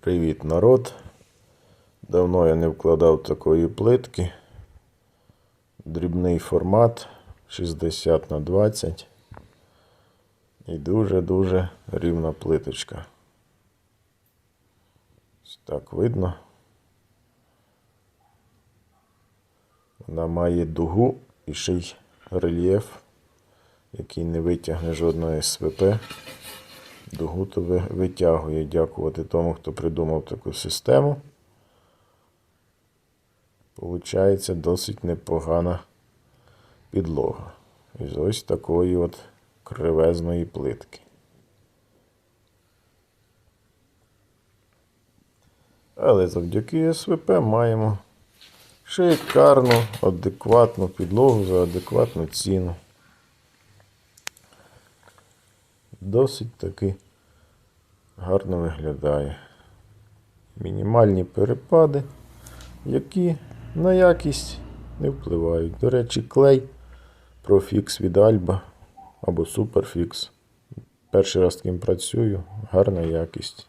Привіт, народ. Давно я не вкладав такої плитки. Дрібний формат 60 на 20. І дуже-дуже рівна плиточка. Так видно. Вона має дугу і ще й рельєф, який не витягне жодної СВП. Дугу то витягує. Дякувати тому, хто придумав таку систему. Получається досить непогана підлога. Із ось такої от кривезної плитки. Але завдяки СВП маємо шикарну, адекватну підлогу за адекватну ціну. Досить таки гарно виглядає. Мінімальні перепади, які на якість не впливають. До речі, клей Profix від Alba або Superfix. Перший раз з ким працюю, гарна якість.